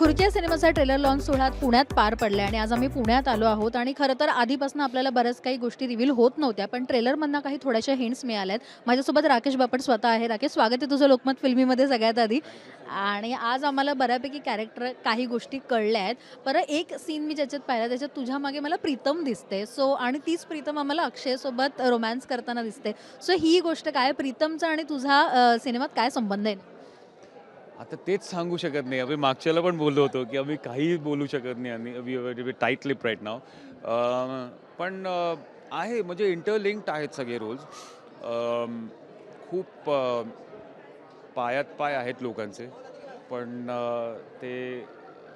खुर्च्या सिनेमाचा trailer launch सोहळा पुण्यात पार पडला आणि आज आम्ही पुण्यात आलो आहोत आणि खरं तर आधीपासून आपल्याला बऱ्याच काही गोष्टी रिव्हील होत नव्हत्या पण ट्रेलरमधनं काही थोड्याशा हिंट्स मिळाल्यात. माझ्यासोबत राकेश बापट स्वतः आहे. राकेश स्वागत आहे तुझं लोकमत फिल्मीमध्ये सगळ्यात आधी. आणि आज आम्हाला बऱ्यापैकी कॅरेक्टर काही गोष्टी कळल्या आहेत. परत एक सीन मी ज्याच्यात पाहिला त्याच्यात तुझ्या मागे मला प्रीतम दिसते. सो आणि तीच प्रीतम आम्हाला अक्षयसोबत रोमॅन्स करताना दिसते. सो ही गोष्ट काय? प्रीतमचा आणि तुझा सिनेमात काय संबंध आहे? आता तेच सांगू शकत नाही. आम्ही मागच्याला पण बोललो होतो की आम्ही काहीही बोलू शकत नाही. आणि वी टाईट लिप राईट नाव पण आहे म्हणजे इंटरलिंक्ड आहेत सगळे रोल्स खूप पायात पाय आहेत लोकांचे. पण ते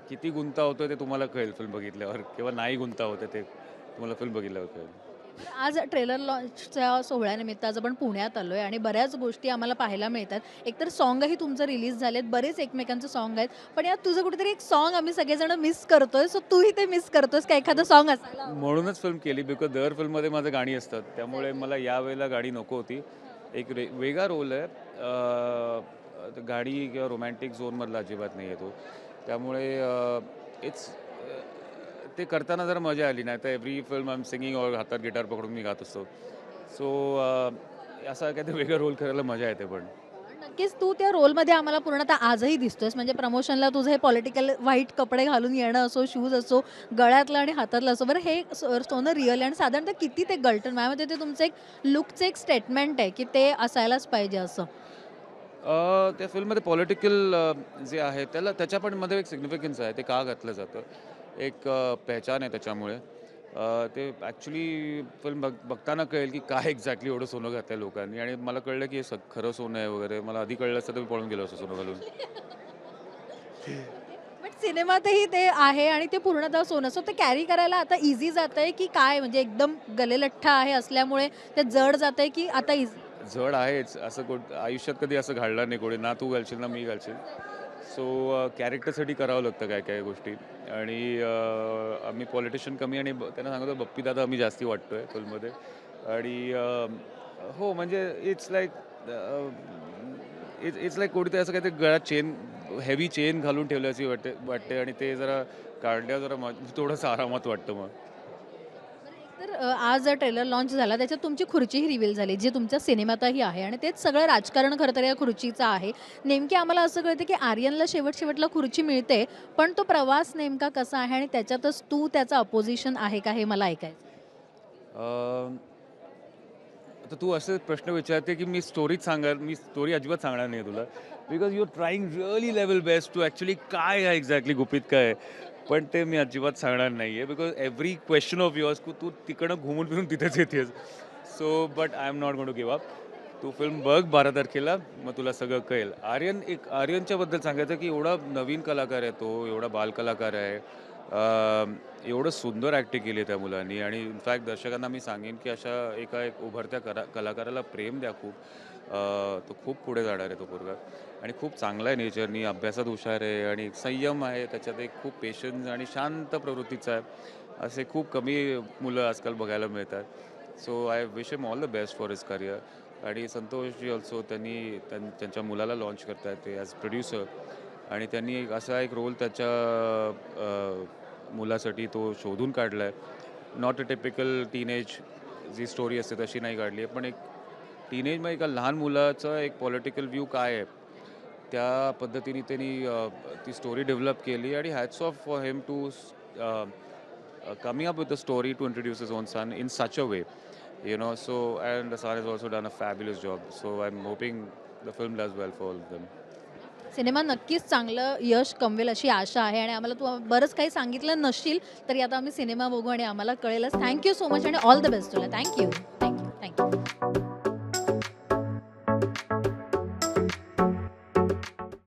किती गुंता होतं ते तुम्हाला कळेल फिल्म बघितल्यावर. किंवा नाही गुंता होतं ते तुम्हाला फिल्म बघितल्यावर कळेल. आज ट्रेलर लॉन्चच्या सोहळ्यानिमित्त आज आपण पुण्यात आलोय आणि बऱ्याच गोष्टी आम्हाला पाहायला मिळतात. एकतर सॉन्गही तुमचं रिलीज झालेत बरेच एकमेकांचे सॉन्ग आहेत पण यात तुझं कुठेतरी एक सॉन्ग आम्ही सगळेजण मिस करतोय सो तूही ते मिस करतोयस का एखादं सॉन्ग असायला? हवं. म्हणूनच फिल्म केली बिकॉज दर फिल्ममध्ये माझं गाणी असतात त्यामुळे मला यावेळेला गाणी नको होती. एक रे वेगळा रोल आहे गाडी किंवा रोमॅन्टिक झोनमधला अजिबात नाही आहे तो. त्यामुळे इट्स ते करताना जरा मजा आली नाही तर every film I am singing और हातात गिटार पकडून मी गात असतो. सो असा काहीतरी वेगळा रोल करायला मजा येते पण. नक्कीच तू त्या रोलमध्ये आम्हाला पूर्ण आता आजही दिसतोयस. म्हणजे प्रमोशनला तुझं हे पॉलिटिकल व्हाईट कपडे घालून येणं असो शूज असो गळ्यातलं आणि हातातलं असो बरं हे सोनं रिअल आणि साधारणतः किती ते गलटन माझ्या ते तुमचं एक लुकचं एक स्टेटमेंट आहे की ते असायलाच पाहिजे असं. त्या फिल्ममध्ये पॉलिटिकल जे आहे त्याला त्याच्या पण मध्ये एक सिग्निफिकन्स आहे. ते का घातलं जातं? एक पहचान आहे त्याच्यामुळे. ते ॲक्च्युली फिल्म बघ बघताना कळेल की काय एक्झॅक्टली एवढं सोनं घातलं लोकांनी. आणि मला कळलं की हे खरं सोनं आहे वगैरे. मला आधी कळलं असतं तर मी पळून गेलो असतो सोनं घालून. बट सिनेमातही ते आहे आणि ते पूर्णतः सोनं. सो ते कॅरी करायला आता इझी जात आहे की काय? म्हणजे एकदम गलेलठ्ठ आहे असल्यामुळे ते जड जात आहे की आता इझी जड आहेच. असं कोण आयुष्यात कधी असं घडलं नाही कोणी. ना तू घालशील ना मी घालशील. सो कॅरेक्टरसाठी uh, करावं लागतं काय काय गोष्टी. आणि uh, आम्ही पॉलिटिशियन कमी आणि त्यांना सांगतो बप्पी दादा आम्ही जास्ती आहे फिल्ममध्ये. आणि uh, हो म्हणजे it's like it's it's like कोणीतरी असं काहीतरी गळ्यात चेन हेवी चेन घालून ठेवल्याची वाटते वाटते. आणि ते जरा काढल्यावर जरा थोडंसं आरामात वाटतं मग. आज ट्रेलर लॉन्च झाला त्याच्यात तुमची खुर्चीही रिव्हील झाली जी तुमच्या सिनेमातही आहे आणि तेच सगळं राजकारण खरं तर या खुर्चीचं आहे. नेमकी आम्हाला असं कळतं की आर्यनला शेवट शेवटला खुर्ची मिळते पण तो प्रवास नेमका कसा आहे आणि त्याच्यातच तू त्याचा अपोजिशन आहे का हे मला ऐकायचं तर आता तू असे प्रश्न विचारते की मी स्टोरीच सांगाल मी स्टोरी अजिबात सांगणार नाही तुला. Because you are trying really level best to actually काय आहे एक्झॅक्टली गुपित काय पण ते मी अजिबात सांगणार नाही आहे because every question of yours तू तिकडं घुमून फिरून तिथेच येतेस. So but I am not gonna give up up तू फिल्म बघ बारा तारखेला मग तुला सगळं कळेल. आर्यन एक आर्यनच्याबद्दल सांगायचं की एवढा नवीन कलाकार आहे तो एवढा बालकलाकार आहे. एवढं सुंदर ॲक्टिंग केली आहे त्या मुलांनी. आणि इनफॅक्ट दर्शकांना मी सांगेन की अशा एका एक उभरत्या करा कलाकाराला प्रेम द्या खूप. तो खूप पुढे जाणार आहे तो पोरगा. आणि खूप चांगला आहे नेचरनी अभ्यासात हुशार आहे आणि संयम आहे त्याच्यात एक खूप पेशन्स आणि शांत प्रवृत्तीचा आहे. असे खूप कमी मुलं आजकाल बघायला मिळतात. So I wish him all the best for his career आणि संतोषजी ऑल्सो त्यांनी त्यां- त्यांच्या मुलाला लॉन्च करतायत ते ॲज प्रोड्युसर आणि त्यांनी एक असा एक रोल त्याच्या मुलासाठी तो शोधून काढला आहे नॉट अ टिपिकल टीनेज जी स्टोरी असते तशी नाही काढली आहे पण एक टीनेजमध्ये म्हणजे एका लहान मुलाचं एक पॉलिटिकल व्ह्यू काय आहे? त्या पद्धतीने त्यांनी ती स्टोरी डेव्हलप केली आणि hats off for him to coming up with the story to introduce is own son in such a way you know so and the son has also done a fabulous job. So i'm hoping the film does well for all of them. Cinema नक्कीच चांगलं यश कमवेल अशी आशा आहे आणि आम्हाला तू बरंच काही सांगितलं नसशील तरी आता आम्ही सिनेमा बघू आणि आम्हाला कळेलच. थँक्यू सो मच आणि ऑल द बेस्ट तुला. Thank you thank you thank you